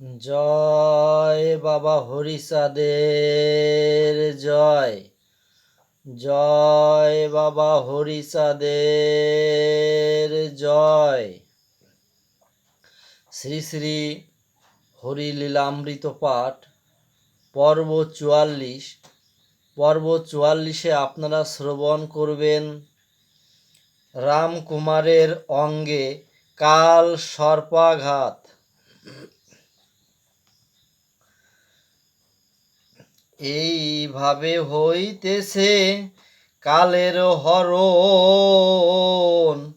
জয় বাবা হরিচাঁদের জয়। জয় বাবা হরিচাঁদের জয়। শ্রী শ্রী হরিলীলামৃত পাঠ, পর্ব চুয়াল্লিশ। পর্ব চুয়াল্লিশে আপনারা শ্রবণ করবেন রামকুমারের অঙ্গে কাল সর্পাঘাত। এইভাবে হইতেছে কালের হরণ।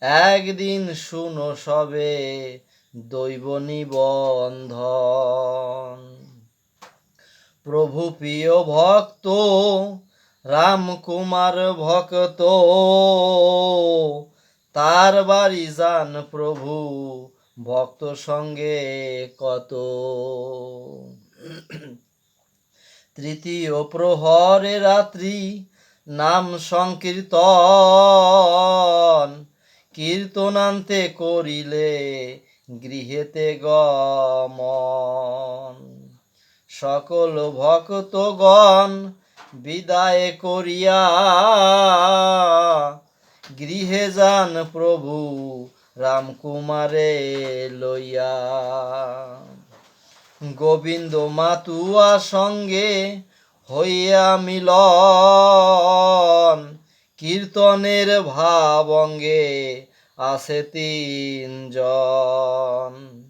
একদিন শুনো সবে দৈব নিবন্ধন। প্রভু প্রিয় ভক্ত রামকুমার ভক্ত, তার বাড়ি যান প্রভু ভক্ত সঙ্গে কত। তৃতীয় প্রহরে রাত্রি নাম সংকীর্তন। কীর্তনান্তে করিলে গৃহেতে গমন। সকল ভক্তগণ বিদায় করিয়া গৃহে যান প্রভু রামকুমারে লইয়া। গোবিন্দ মাতুয়া সঙ্গে হইয়া মিলন। কীর্তনের ভাবঙ্গে আছে তিনজন।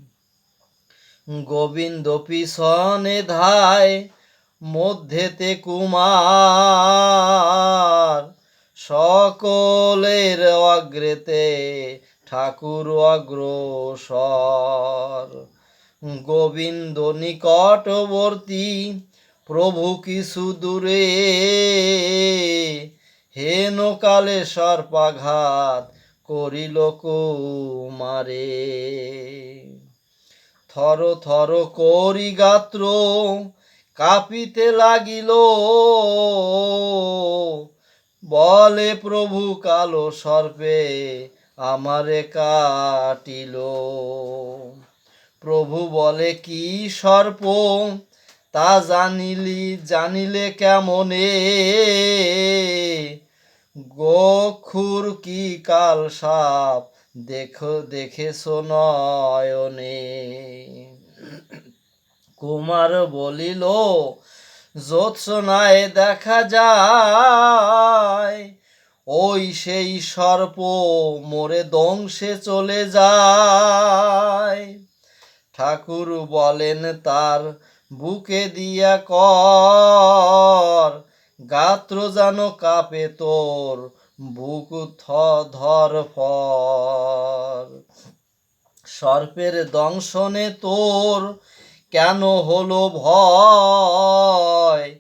গোবিন্দ পিছনে ধায়, মধ্যেতে কুমার। সকলের অগ্রেতে ঠাকুর অগ্রসর। গোবিন্দ নিকটবর্তী, প্রভু কিছু দূরে। হেন কালে সর্পাঘাত করিল কুমারে। থর থর করি গাত্র কাঁপিতে লাগিল। বলে প্রভু কালো সর্পে আমারে কাটিল। প্রভু বলে, কি সর্প? তা জানিলি, জানিলে কেমনে? গক্ষুর কি কাল সাপ? দেখো, দেখেছ নয়নে? কুমার বলিল জ্যোৎসনায় দেখা যায়, ওই সেই সর্প, মোরে দংশে চলে যায়। ঠাকুর বলেন, তার বুকে দিয়া কর। গাত্র যেন কাঁপে তোর, বুক থ ধর ফর। সর্পের দংশনে তোর কেন হলো ভয়?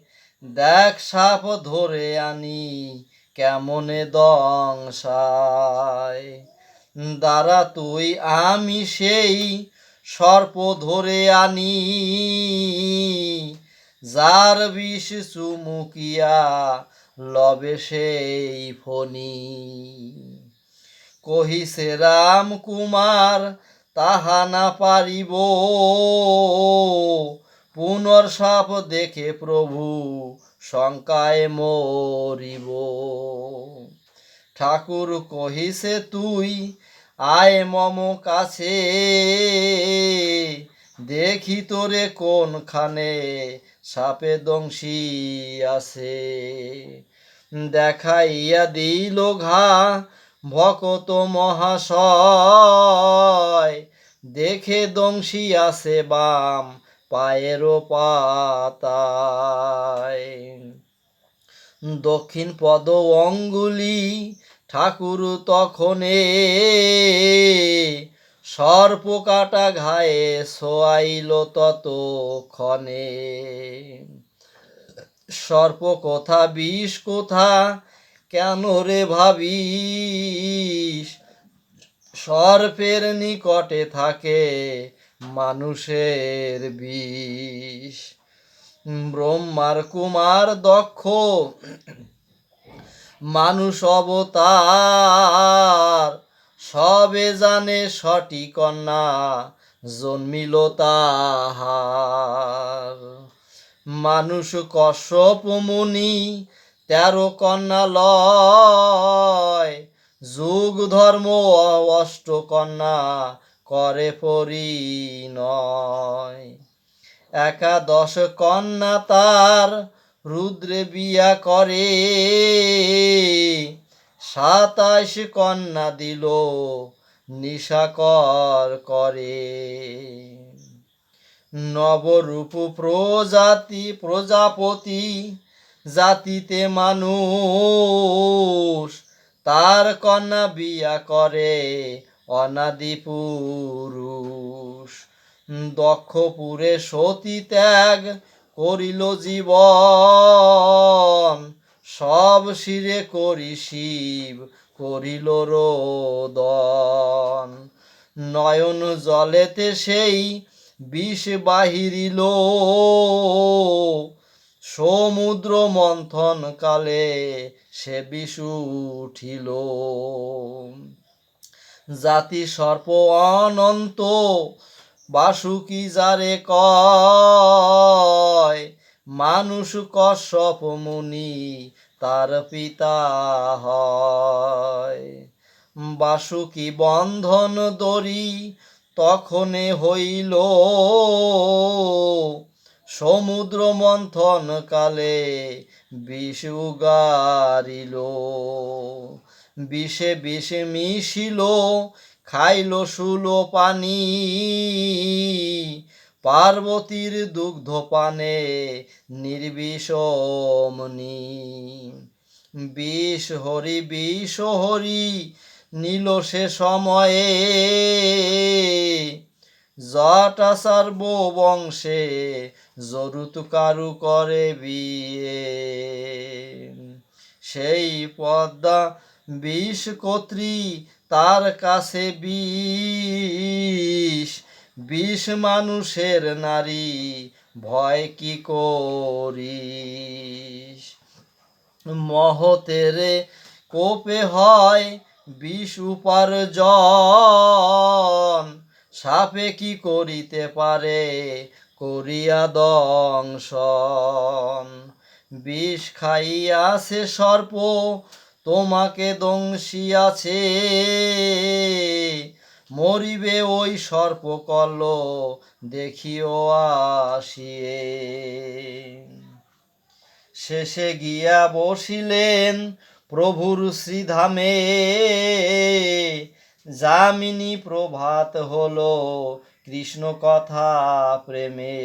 দেখ সাপ ধরে আনি কেমনে দংশায়। দ্বারা তুই, আমি সেই সর্প ধরে আনি, যার বিষ চুমুকিয়া লবে সেই ফণি। কহিছে, রাম কুমার, তাহা না পারিব। পুনর সাপ দেখে প্রভু শঙ্কায় মরিব। ঠাকুর কহিছে, তুই আয় মম কাছে। দেখি তোরে কোনখানে সাপে দংশী আছে। দেখাইয়া দিল ঘা, ভকত মহাশয়। দেখে দংশী আছে বাম পায়ের পাতায়। দক্ষিণ পদ অঙ্গুলি ঠাকুর তখনে সর্প কাটা ঘায়ে সোয়াইল ততক্ষণে। সর্প কথা, বিষ কোথা, কেন রে ভাবিস? সর্পের নিকটে থাকে মানুষের বিষ। ব্রহ্মার কুমার দক্ষ মানুষ অবতার। সবে জানে সঠিক না জন্মিল তাহার। মানুষ কশ্যপ মুনি, তেরো কন্যা লয়। যুগ, ধর্ম, অষ্ট কন্যা করে পরিণয়। একাদশ কন্যা তার রুদ্রে বিয়া করে সাতাইশ কন্যা দিল, নিশাকর করে। নবরূপ প্রজাতি, প্রজাপতি, জাতিতে মানুষ, তার কন্যা বিয়া করে, অনাদি পুরুষ। দক্ষপুরে সতী ত্যাগ করিল জীবন, সব শিরে করি শিব, করিল রোদন। নয়ন জলেতে সেই বিষ বাহিরিল। সমুদ্র মন্থন কালে সে বিষ উঠিল। জাতি সর্প অনন্ত বাসুকি যারে কয়? মানুষ কশ্যপ মুনি তার পিতা হয়। বাসুকি বন্ধন দড়ি তখনে হইল? সমুদ্র মন্থন কালে বিষ উগারিল। বিষে বিষে মিশিল খাইল শুলো পানি, পার্বতীর দুগ্ধ পানে নির্বিষমনি বিষ হরি বিষ হরি নীল সে সময়ে। জটাসার্ব বংশে জরুত কারু করে বিয়ে। সেই পদ্মা বিষ কর্ত্রী তার কাছে বিষ বিষ মানুষের নারী, ভয় কি করিস? মহতেরে কোপে হয় বিষ উপার্জন, সাপে কি করিতে পারে করিয়া দংশন? বিষ খাইয়াছে সর্প তোমাকে দংশিয়াছে মরিবে ওই সর্প কল দেখিও আসিয়ে। শেষে গিয়া বসিলেন প্রভুর শ্রীধামে, যামিনী প্রভাত হলো কৃষ্ণ কথা প্রেমে,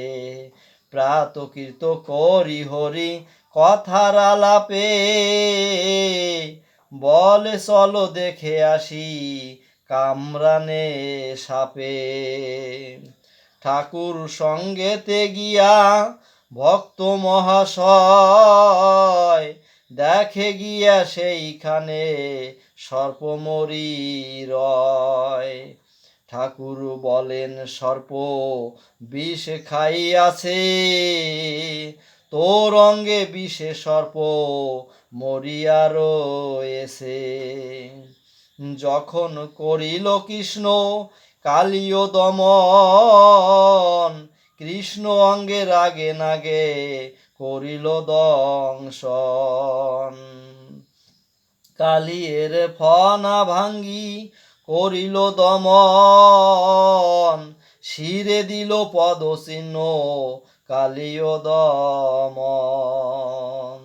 প্রাতকৃত করি হরি কথার আলাপে বলে চলো দেখে আসি কামরানে সাপে। ঠাকুর সঙ্গেতে গিয়া ভক্ত মহাশয় দেখে গিয়া সেইখানে সর্পমরি রয়। ঠাকুর বলেন, সর্প বিষ খাইয়াছে তোর অঙ্গে বিষে সর্প মরিয়া রয়েছে। যখন করিল কৃষ্ণ কালীয় দমন, কৃষ্ণ অঙ্গে রাগে নাগে করিল দংশন। কালিয়ের ফনা ভাঙ্গি করিল দমন, শিরে দিল পদ চিহ্ন কালীয় দমন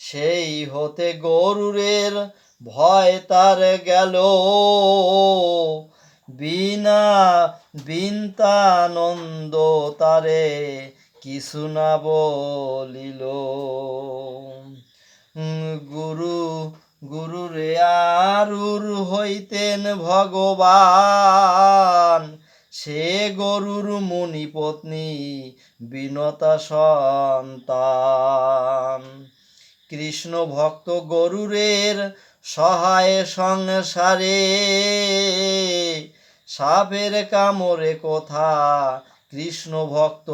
সেই হতে গরুরের ভয় তার গেল। বিনা বিন্তানন্দ তারে কিছু না বলিল। গুরু, গুরুরে আরুর হইতেন ভগবান। সে গরুর মুনি পত্নী বিনতা সন্তান। কৃষ্ণ ভক্ত গরুরের সহায় সংসারে সাপের কামরে কোথা কৃষ্ণ ভক্ত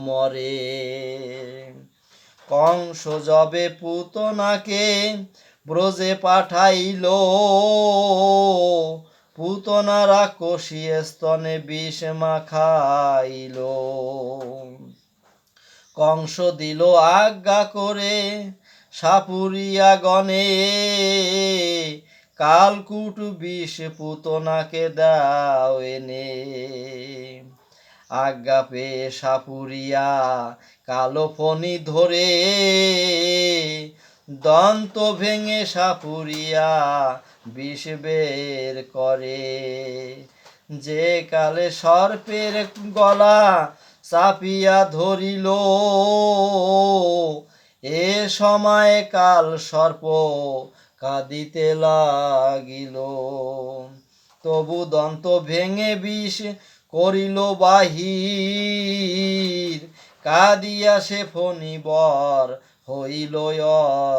মরে। কংস যবে পুতনাকে ব্রজে পাঠাইল পুতনারা কষিয়ে স্তনে বিষ মাখাইল। কংস দিল আজ্ঞা করে, সাপুরিয়া গণে, কালকুট বিষ পুতনাকে দাও এনে। আজ্ঞা পেয়ে সাপুরিয়া কালো ফণি ধরে, দন্ত ভেঙে সাপুরিয়া বিষ বের করে। যে কালে সর্পের গলা চাপিয়া ধরিল, এ সময় কাল সর্প কাঁদিতে লাগিল। তবু দন্ত ভেঙে বিষ করিল বাহির, কাঁদিয়া সে ফণিবর হইল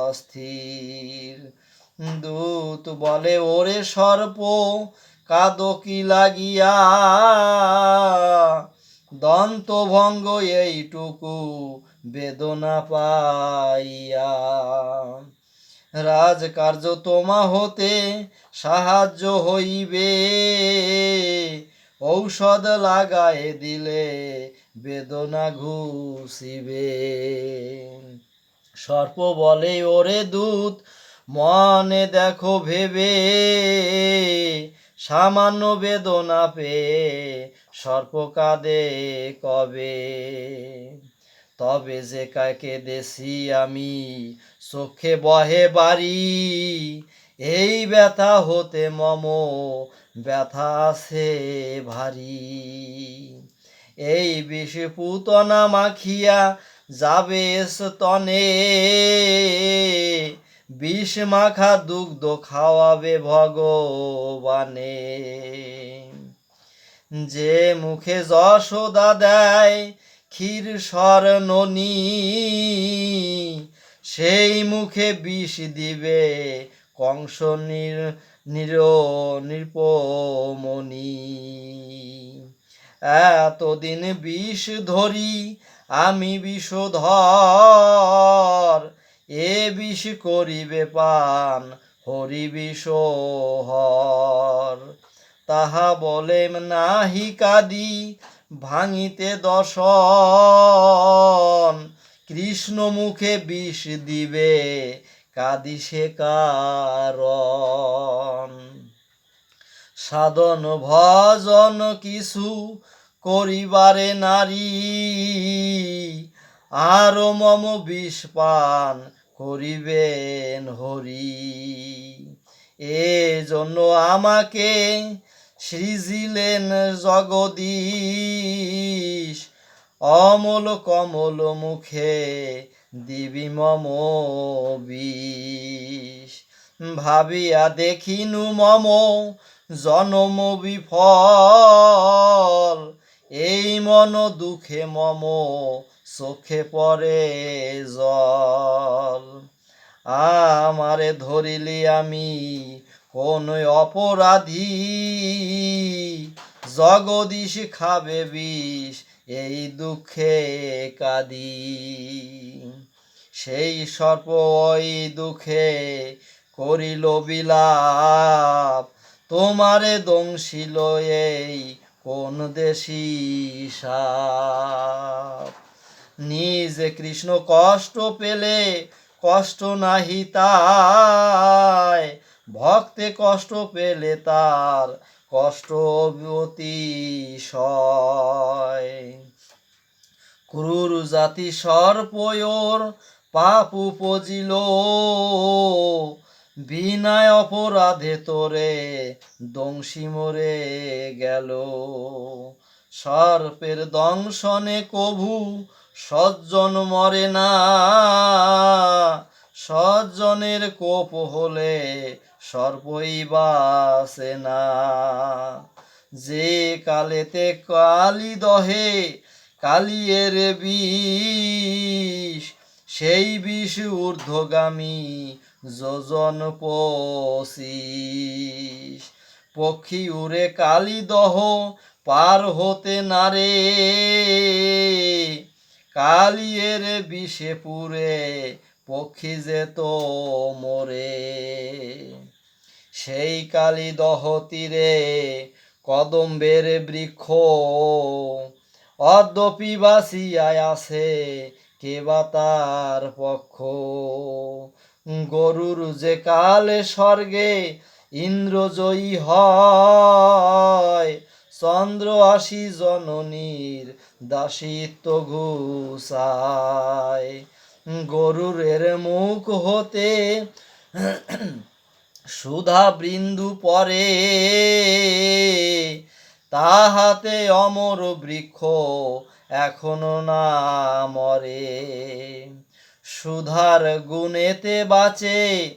অস্থির। দূত বলে, ওরে সর্প, কাদো কি লাগিয়া? দন্তভঙ্গ এইটুকু বেদনা পাইয়া। রাজকার্য তোমা হতে সাহায্য হইবে। ঔষধ লাগায়ে দিলে বেদনা ঘুষিবে। সর্প বলে, ওরে দূত মনে দেখো ভেবে সামান্য বেদনা পেয়ে সর্প কাঁদে কবে। তবে যে কাকে দেশি আমি, চোখে বহে বাড়ি। এই ব্যথা হতে মম, ব্যথা আছে ভারী। এই বিষ পুতনা মাখিয়া যাবে স্তনে। বিষ মাখা দুগ্ধ খাওয়াবে ভগবানে। যে মুখে যশোদা দেয় ক্ষীর সর ননি সেই মুখে বিষ দিবে কংস নির নির নির্পমণি এতদিন বিষ ধরি আমি বিষধর এ বিষ করিবে পান, হরি বিষ হর। তাহা বলে নাহি কাদি, ভাঙিতে দশন কৃষ্ণ মুখে বিষ দিবে, কাদি সে সাধন ভজন কিছু করিবারে নারী, আর মম বিষ পান করিবেন হরি। এ জন্য আমাকে সৃজিলেন জগদীশ। অমল কমল মুখে দিবি মম বিষ। ভাবিয়া দেখিনু মম জনম বিফল। এই মন দুঃখে মম চোখে পড়ে জল। আমারে ধরিলি আমি কোন অপরাধী? জগদীশ খাবে বিষ, এই দুঃখে কাদি। সেই সর্প ওই দুঃখে করিল বিলাপ। তোমারে দংশিল এই কোন দেশি সাপ। নিজে কৃষ্ণ কষ্ট পেলে কষ্ট নাহি তাই। ভক্তে কষ্ট পেলে তার কষ্ট ক্রুর জাতি সর্পয়োর পাপ উপজিল। বিনায় অপরাধে তোরে দংশি মরে গেল। সর্পের দংশনে কভু সজ্জন মরে না, সজ্জনের কোপ হলে সর্বই বাসে না। যে কালেতে কালি দহে, কালিয়ের বিষ, সেই বিষ ঊর্ধ্বগামী যোজন পশিস। পক্ষী উড়ে কালি দহ, পার হতে নারে কালিয়ের বিষে পুরে, পক্ষী যেত মরে। সেই কালী দহ তীরে কদম্বের বৃক্ষ, অদ্যপি বাসিয়ায় আছে কেবা তার পক্ষ। গরুর যে কালে স্বর্গে ইন্দ্রজয়ী হয়, চন্দ্র আসি জননীর দাসিত্ব ঘুষায় গরুরের মুখ হতে সুধা বৃন্দু পরে। তাহাতে অমর বৃক্ষ এখনও না মরে। সুধার গুণেতে বাঁচে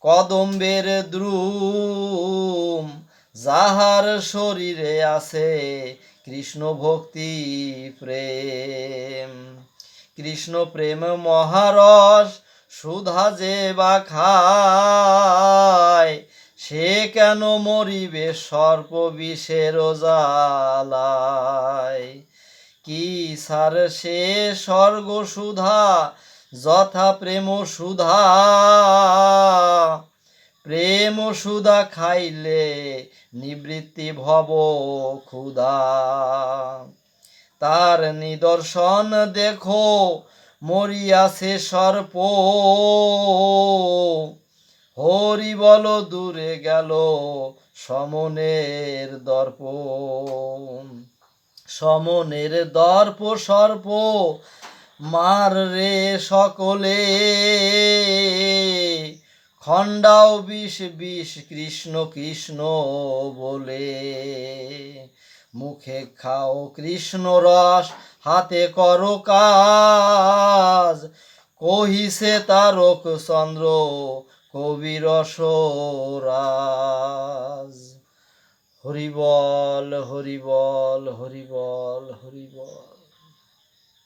কদম্বের দ্রুম। যাহার শরীরে আছে কৃষ্ণ ভক্তি প্রেম। কৃষ্ণ প্রেম মহারস সুধা যে বা খায়, সে কেন মরিবে সর্প বিষের জ্বালায়? কি সার সে স্বর্গ সুধা যথা প্রেম সুধা প্রেম সুধা খাইলে নিবৃত্তি ভব ক্ষুধা। তার নিদর্শন দেখো, মরিয়াছে সর্প। হরি বল দূরে গেল সমনের দর্প সমনের দর্প সর্প, মার রে সকলে। খণ্ডাও বিষ বিষ, কৃষ্ণ কৃষ্ণ বলে। মুখে খাও কৃষ্ণ রস, হাতে করো কাজ। কহিছে তারক চন্দ্র, কবির রাজ হরিবল হরিবল হরিবল হরিবল।